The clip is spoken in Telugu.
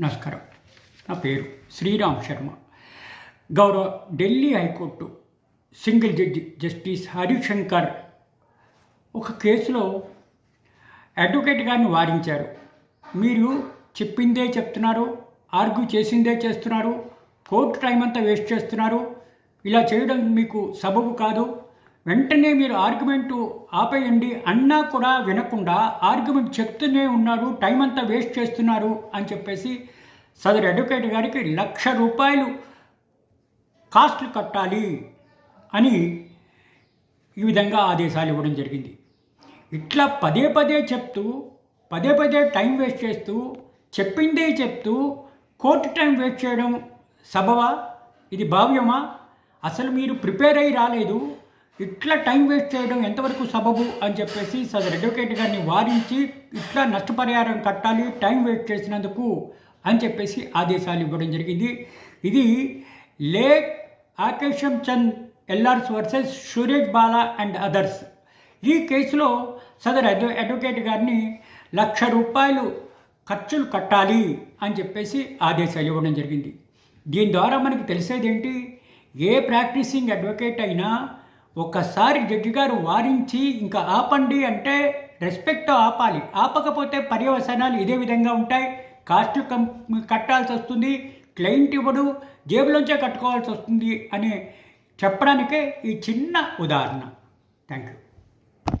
నమస్కారం. నా పేరు శ్రీరామ్ శర్మ. గౌరవ Delhi high court single judge justice Harishankar ఒక కేసులో అడ్వకేట్ గారిని వారించారు మీరు చెప్పిందే చెప్తున్నారు ఆర్గ్యూ చేసిందే చేస్తున్నారు కోర్టు టైం అంతా వేస్ట్ చేస్తున్నారు. ఇలా చేయడం మీకు సబబు కాదు. వెంటనే మీరు ఆర్గ్యుమెంటు ఆపేయండి. అన్నా కూడా వినకుండా ఆర్గ్యుమెంట్ చెప్తూనే ఉన్నారు. టైం అంతా వేస్ట్ చేస్తున్నారు అని చెప్పేసి సదరు అడ్వకేట్ గారికి లక్ష రూపాయలు కాస్ట్లు కట్టాలి అని ఈ విధంగా ఆదేశాలు ఇవ్వడం జరిగింది. ఇట్లా పదే పదే చెప్తూ పదే పదే టైం వేస్ట్ చేస్తూ చెప్పిందే చెప్తూ కోర్టు టైం వేస్ట్ చేయడం సబవా ఇది భావ్యమా? అసలు మీరు ప్రిపేర్ అయ్యి రాలేదు. ఇట్లా టైం వేస్ట్ చేయడం ఎంతవరకు సబబు అని చెప్పేసి సదర్ అడ్వకేట్ గారిని వారించి ఇట్లా నష్టపరిహారం కట్టాలి టైం వేస్ట్ చేసినందుకు అని చెప్పేసి ఆదేశాలు ఇవ్వడం జరిగింది. ఇది లేక్ ఆకేశం Chand LRs versus Suresh Bala and others. ఈ కేసులో సదర్ అడ్వ అడ్వకేట్ గారిని లక్ష రూపాయలు ఖర్చులు కట్టాలి అని చెప్పేసి ఆదేశాలు ఇవ్వడం జరిగింది. దీని ద్వారా మనకి తెలిసేది ఏంటి ఏ ప్రాక్టీసింగ్ అడ్వకేట్ అయినా ఒక్కసారి జడ్జి గారు వారించి ఇంకా ఆపండి అంటే రెస్పెక్ట్ ఆపాలి. ఆపకపోతే పర్యవసనాలు ఇదే విధంగా ఉంటాయి. కాస్ట్ కం కట్టాల్సి వస్తుంది. క్లయింట్ ఇవ్వడు. జేబులోంచే కట్టుకోవాల్సి వస్తుంది అని చెప్పడానికే ఈ చిన్న ఉదాహరణ. Thank you